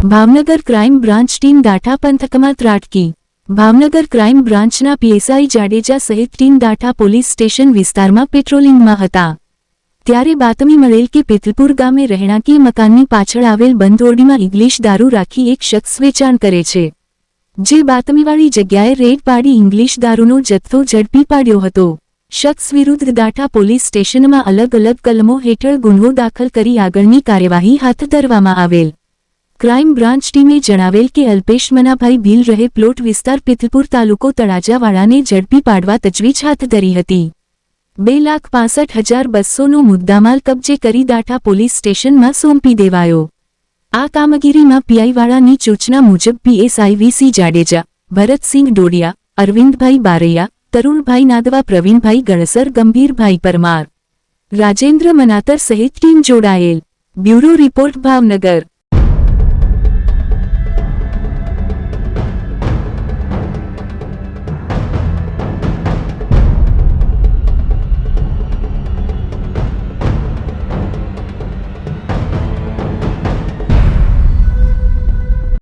Bhavnagar crime branch team Datha પંથકમાં ત્રાટકી. Bhavnagar crime બ્રાન્ચના પીએસઆઈ જાડેજા સહિત ટીમ દાઠા પોલીસ સ્ટેશન વિસ્તારમાં પેટ્રોલિંગમાં હતા. ત્યારે બાતમી મળેલ કે પેથલપુર ગામે રહેણાંકીય મકાનની પાછળ આવેલ બંધ ઓરડીમાં ઇંગ્લિશ દારૂ રાખી એક શખ્સ વેચાણ કરે છે. જે બાતમીવાળી જગ્યાએ રેડ પાડી ઇંગ્લિશ દારૂનો જથ્થો ઝડપી પાડ્યો હતો. શખ્સ વિરુદ્ધ દાઠા પોલીસ સ્ટેશનમાં અલગ અલગ કલમો હેઠળ ગુન્હો દાખલ કરી આગળની કાર્યવાહી હાથ ધરવામાં આવેલ. ક્રાઇમ બ્રાન્ચ ટીમે જણાવેલ કે અલ્પેશ મનાભાઈ ભીલ રહે પ્લોટ વિસ્તાર પિથલપુર તાલુકો તળાજાવાળાને ઝડપી પાડવા તજવીજ હાથ ધરી હતી. બે લાખ પાસઠ હજાર બસ્સોનો મુદ્દામાલ કબજે કરી દાઠા પોલીસ સ્ટેશનમાં સોંપી દેવાયો. આ કામગીરીમાં પીઆઈવાળાની સૂચના મુજબ પીએસઆઈ વીસી જાડેજા, ભરતસિંહ ડોડિયા, અરવિંદભાઈ બારૈયા, તરુણભાઈ નાદવા, પ્રવીણભાઈ ગણસર, ગંભીરભાઈ પરમાર, રાજેન્દ્ર મનાતર સહિત ટીમ જોડાયેલ. Bureau report Bhavnagar.